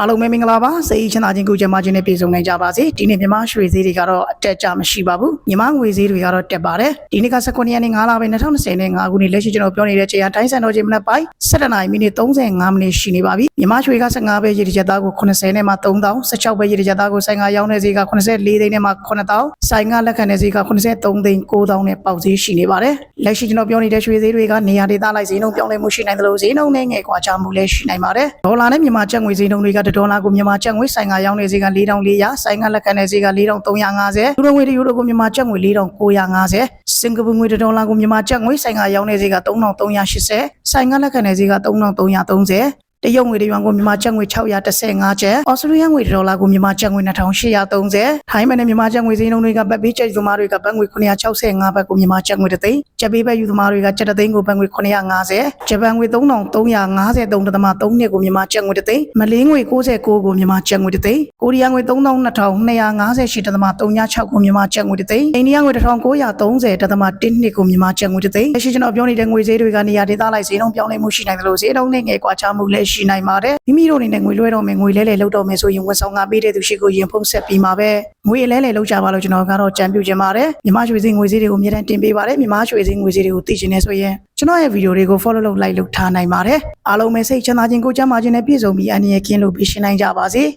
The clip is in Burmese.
အားလုံးပဲမင်္ဂလာပါစိတ်ချမ်းသာခြင်းကိုကြံပါခြင်းနဲ့ပြည့်စုံနိုင်ကြပါစေဒီနေ့မြန်မာရွှေဈေးတွေကတော့အတက်ကြမရှိပါဘူးမြန်မာငွေဈေးတွေကတော့တက်ပါတယ်ဒီနေ့က19ရက်နေ့9လပိုင်း2020နဲ့9ခုနှစ်လက်ရှိကျွန်တော်ပြောနေတဲ့ချိန်ကတိုင်းစံတော်ချိန်မနက်ပိုင်း7နာရီမိနစ်35မိနစ်ရှိနေပါပြီမြန်မာရွှေက15ပဲရေဒီချက်သားကို80နဲ့မှ3000 16ပဲရေဒီချက်သားကိုဆိုင်ကရောင်းတဲ့ဈေးက84သိန်းနဲ့မှ9000ဆိုင်ကလက်ခံတဲ့ဈေးက83သိန်း9000နဲ့ပေါက်ဈေးရှိနေပါတယ်လက်ရှိကျွန်တော်ပြောနေတဲ့ရွှေဈေးတွေကနေရာဒေသလိုက်ဈေးနှုန်းပြောင်းလဲမှုရှိနိုင်တယ်လို့ဈေးနှုန်းနဲ့ငယ်ကွာခြားမှုလည်းရှိနိုင်ပါတယ်ဒေါ်လာနဲ့မြန်မာကျပ်ငွေဈေးနှုန်းတွေကဒေါ်လာကိုမြန်မာကျပ်ငွေဆိုင်ကရောင်းတဲ့ဈေးက4400ဆိုင်ကလက်ခံတဲ့ဈေးက4350ယူရိုငွေတယူရိုကိုမြန်မာကျပ်ငွေ4950စင်ကာပူငွေဒေါ်လာကိုမြန်မာကျပ်ငွေဆိုင်ကရောင်းတဲ့ဈေးက3380ဆိုင်ကလက်ခံတဲ့ဈေးက3330 တရုတ်ငွေတရွမ်ကိုမြန်မာကျပ်ငွေ615ကျပ်၊ဩစတြေးလျငွေဒေါ်လာကိုမြန်မာကျပ်ငွေ2830ထိုင်းမန်နဲ့မြန်မာကျပ်ငွေဈေးနှုန်းတွေကပတ်ပေးကျပ်ယူသမားတွေကဘတ်ငွေ965ဘတ်ကိုမြန်မာကျပ်ငွေတစ်သိန်း၊ကျပ်ပေးဘတ်ယူသမားတွေကကျပ်တစ်သိန်းကိုဘတ်ငွေ950ဂျပန်ငွေ3353.3နှစ်ကိုမြန်မာကျပ်ငွေတစ်သိန်း၊မလေးငွေ69ကိုမြန်မာကျပ်ငွေတစ်သိန်း၊ကိုရီးယားငွေ3258.396ကိုမြန်မာကျပ်ငွေတစ်သိန်း၊အိန္ဒိယငွေ1930.1နှစ်ကိုမြန်မာကျပ်ငွေတစ်သိန်း။လက်ရှိကျွန်တော်ပြောနေတဲ့ငွေဈေးတွေကနေရာဒေသလိုက်ဈေးနှုန်းပြောင်းလဲမှုရှိနိုင်တယ်လို့ဈေးနှုန်းနဲ့ငယ်ကွာခြားမှုလည်းရှိနိုင်ပါတယ်။မိမိတို့အနေနဲ့ငွေလွှဲတော့မယ်ငွေလဲလဲလောက်တော့မယ်ဆိုရင်ဝန်ဆောင်ကပေးတဲ့သူရှိကိုရင်ဖုံးဆက်ပြီးမှာပဲငွေလဲလဲလောက်ကြပါလို့ကျွန်တော်ကတော့ကြံပြုခြင်းပါတယ်။မြမရွှေစည်းငွေစည်းတွေကိုအမြဲတမ်းတင်ပေးပါတယ်။မြမရွှေစည်းငွေစည်းတွေကိုသိချင်နေဆိုရင်ကျွန်တော်ရဲ့ဗီဒီယိုတွေကို follow လုပ် like လုပ်ထားနိုင်ပါတယ်။အားလုံးပဲစိတ်ချမ်းသာခြင်းကိုကြမ်းမာခြင်းနဲ့ပြည့်စုံပြီးအန္တရာယ်ကင်းလို့ပြီးရှင်းနိုင်ကြပါစေ။